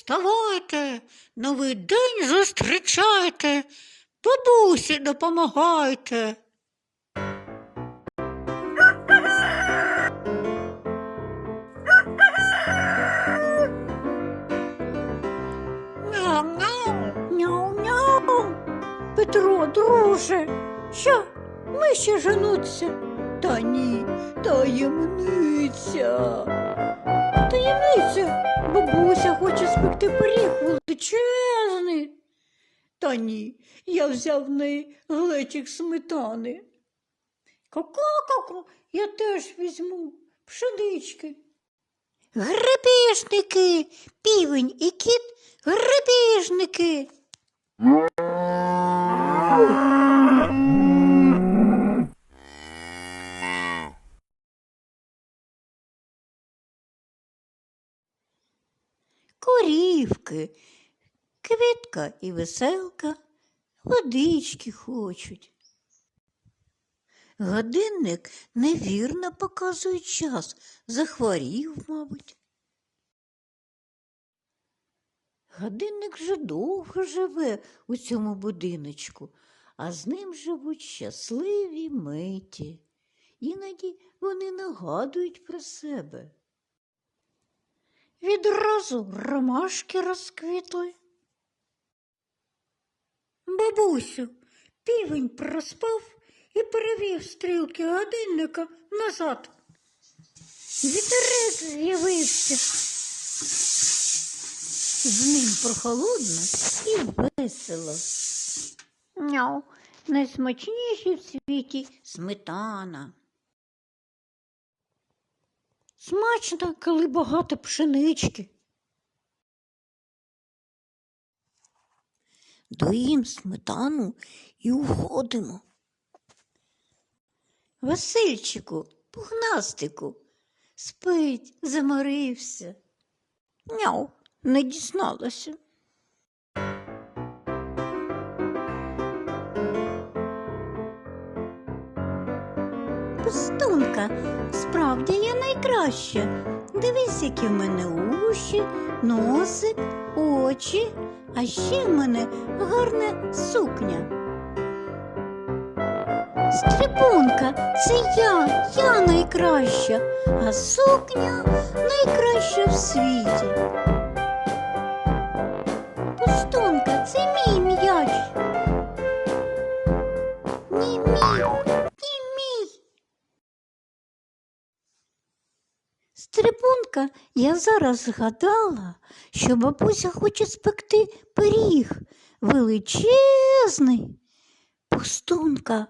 вставайте, новий день зустрічайте, бабусі допомагайте. Петро, друже, що, ми ще женуться? Та ні, таємниця. Таємниця, бабуся хоче спекти пиріг величезний. Та ні, я взяв в неї глечик сметани. Ко-ко-ко-ко, я теж візьму пшенички. Гребіжники, півень і кіт, гребіжники. Корівки, квітка і веселка водички хочуть. Годинник невірно показує час, захворів, мабуть. Годинник вже довго живе у цьому будиночку, а з ним живуть щасливі миті. Іноді вони нагадують про себе. Відразу ромашки розквітли. Бабусю, півень проспав і перевів стрілки годинника назад. Вітерець з'явився. З ним прохолодно і весело. Няу, найсмачніші в світі сметана. Смачно, коли багато пшенички. Доїм сметану і уходимо. Васильчику, пухнастику, спить, заморився. Няу, не дізналася. Пустунка, справді я найкраща. Дивись, які в мене уші, носик, очі, а ще в мене гарна сукня. Стрибунка, це я, я найкраща, а сукня найкраща в світі. Стрибунка, я зараз згадала, що бабуся хоче спекти пиріг величезний. Пустунка,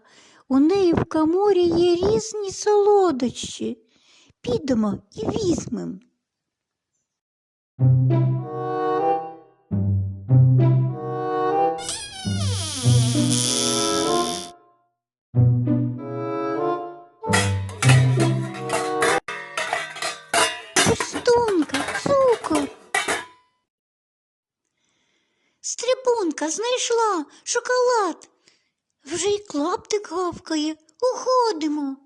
у неї в каморі є різні солодощі. Підемо і візьмемо. Стрибунка знайшла шоколад. Вже й клаптик гавкає. Уходимо.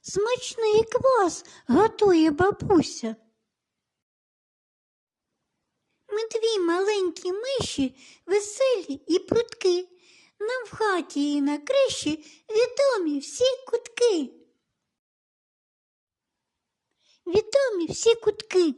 Смачний квас готує бабуся. Ми дві маленькі миші, веселі і прудки. Нам в хаті і на криші відомі всі кутки. Відомі всі кутки.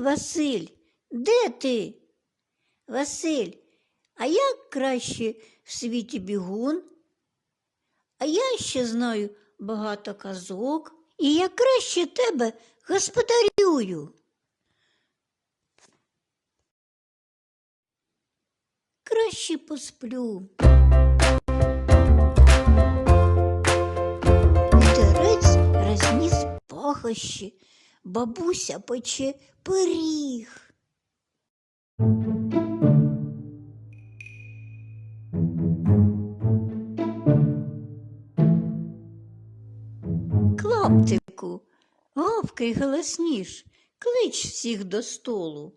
Василь, де ти? Василь, а як краще в світі бігун? А я ще знаю багато казок, і я краще тебе господарюю. Краще посплю. Вітерець розніс пахощі, бабуся пече пиріг. Клаптик Гавкай голосніш, клич всіх до столу.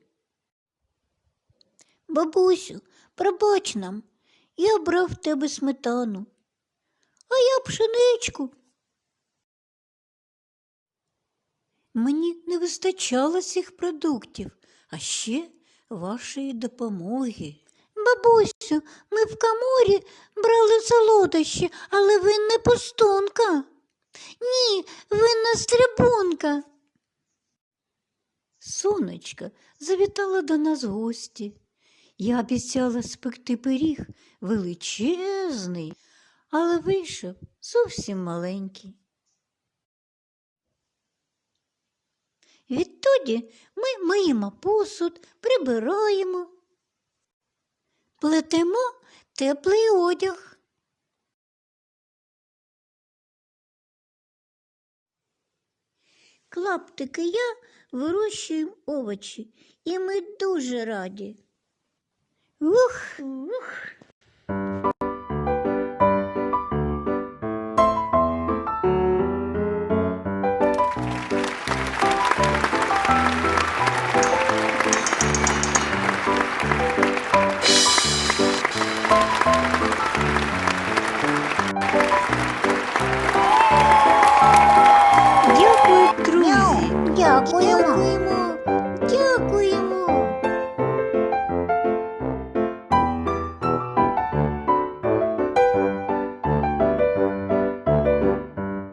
Бабусю, пробач нам, я брав в тебе сметану, а я пшеничку. Мені не вистачало цих продуктів, а ще вашої допомоги. Бабусю, ми в каморі брали солодощі, але ви не пустунка. Ні, винна стрибунка. Сонечка завітала до нас гості. Я обіцяла спекти пиріг величезний, але вийшов зовсім маленький. Відтоді ми миємо посуд, прибираємо, плетемо теплий одяг. Клаптики я вирощуємо овочі, і ми дуже раді. Ух, ух.